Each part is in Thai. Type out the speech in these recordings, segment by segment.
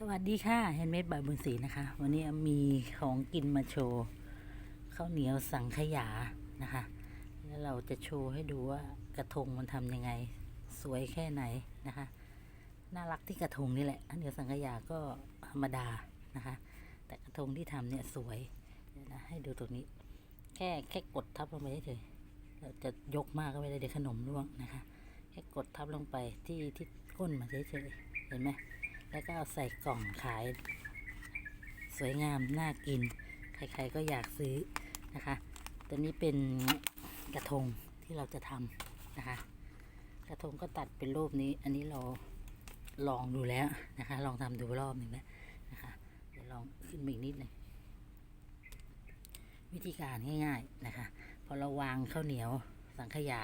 สวัสดีค่ะแฮนด์เมดบายบุญศรีนะคะ วันนี้มีของกินมาโชว์ข้าวเหนียวสังขยานะคะ แล้วเราจะโชว์ให้ดูว่ากระทงมันทำยังไง สวยแค่ไหนนะคะ น่ารักที่กระทงนี่แหละข้าวเหนียวสังขยาก็ธรรมดานะคะ แต่กระทงที่ทำเนี่ยสวยเดี๋ยวนะให้ดูตรงนี้ แค่แค่กดทับลงไปเฉยเราจะยกมากก็ไม่ได้เดี๋ยวขนมร่วงนะคะ แค่กดทับลงไปที่ที่ก้นมันเฉยๆเห็นไหม แล้วก็เอาใส่กล่องขาย สวยงาม น่ากิน ใครๆก็อยากซื้อนะคะ ตัวนี้เป็นกระทงที่เราจะทำนะคะ กระทงก็ตัดเป็นรูปนี้ อันนี้เราลองดูแล้วนะคะ ลองทำดูรอบหนึ่งแล้วนะคะเดี๋ยวลองขึ้นมาอีกนิดหนึ่งวิธีการง่ายๆนะคะ พอเราวางข้าวเหนียวสังขยา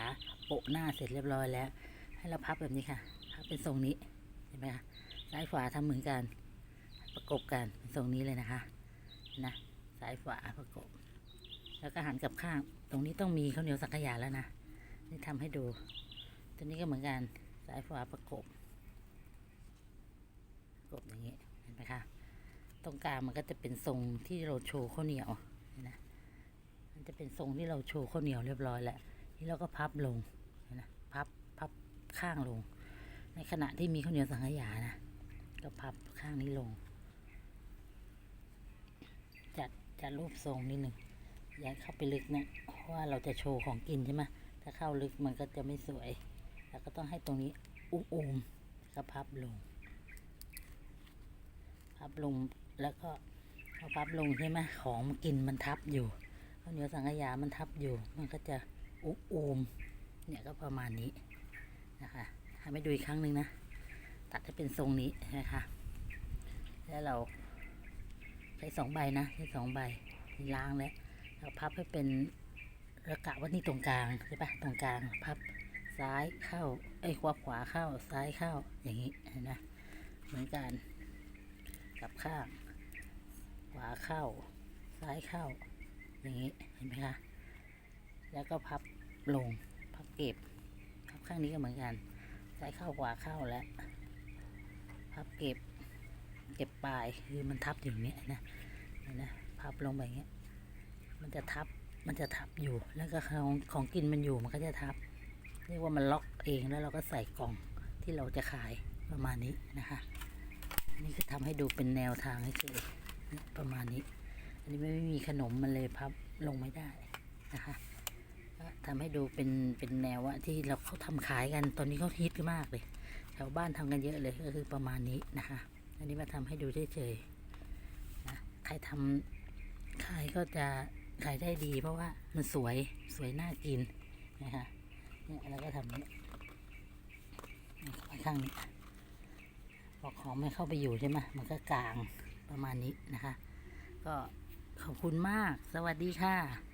โปะหน้าเสร็จเรียบร้อยแล้ว ให้เราพับแบบนี้ค่ะ พับเป็นทรงนี้ เห็นไหมคะ ซ้ายขวาทำเหมือนกัน ประกบกันเป็นทรงนี้เลยนะคะ นะซ้ายขวาประกบ แล้วก็หันกับข้าง ตรงนี้ต้องมีข้าวเหนียวสังขยาแล้วนะนี่ทำให้ดู ตัวนี้ก็เหมือนกันซ้ายขวาประกบประกบอย่างนี้เห็นไหมคะตรงกลางมันก็จะเป็นทรงที่เราโชว์ข้าวเหนียวนะมันจะเป็นทรงที่เราโชว์ข้าวเหนียวเรียบร้อยแล้วนี่เราก็พับลงนนะพับพับข้างลง ในขณะที่มีข้าวเหนียวสังขยานะ ก็พับข้างนี้ลง จัดจัดรูปทรงนิดหนึ่งอย่าเข้าไปลึกนะเพราะว่าเราจะโชว์ของกินใช่ไหมถ้าเข้าลึกมันก็จะไม่สวย แล้วก็ต้องให้ตรงนี้อุ้มๆก็พับลง พับลงแล้วก็พอพับลงใช่ไหมของกินมันทับอยู่ข้าวเหนียวสังขยามันทับอยู่ มันก็จะอุ้มๆเนี่ยก็ประมาณนี้นะคะให้ไม่ดูอีกครั้งหนึ่งนะ ตัดให้เป็นทรงนี้นะคะ แล้วเราใช้สองใบนะใช้สองใบล้างแล้วเราพับให้เป็นระกะว่านี่ตรงกลางใช่ปะตรงกลางพับซ้ายเข้าเอ้ขวาขวาเข้าซ้ายเข้าอย่างนี้เห็นไหมเหมือนกันกับข้างขวาเข้า ซ้ายเข้า อย่างนี้เห็นไหมคะแล้วก็พับลงพับเก็บพับข้างนี้ก็เหมือนกัน ซ้ายเข้าขวาเข้าแล้ว พับเก็บ เก็บปลายคือมันทับอยู่างเนี้ยนะนะพับลงไปอย่างเงี้ย มันจะทับ มันจะทับอยู่ แล้วก็ของของกินมันอยู่ มันก็จะทับ เรียกว่ามันล็อกเองแล้วเราก็ใส่กล่องที่เราจะขายประมาณนี้นะคะ อันนี้ก็ทำให้ดูเป็นแนวทางให้เฉยประมาณนี้ อันนี้ไม่มีขนมมันเลยพับลงไม่ได้นะคะก็ทำให้ดูเป็นเป็นแนวว่าที่เราเขาทำขายกัน ตอนนี้เขาฮิตกันมากเลย วบ้านทำกันเยอะเลยก็คือประมาณนี้นะคะอันนี้มาทำให้ดูเฉยๆนะใครทำขายก็จะขายได้ดีเพราะว่ามันสวยสวยน่ากินนะคะเนี่ยแล้วก็ทำนี้นี่เข้าไปข้างนี้พอของไม่เข้าไปอยู่ใช่ไหมมันก็กลางประมาณนี้นะคะ ก็ขอบคุณมากสวัสดีค่ะ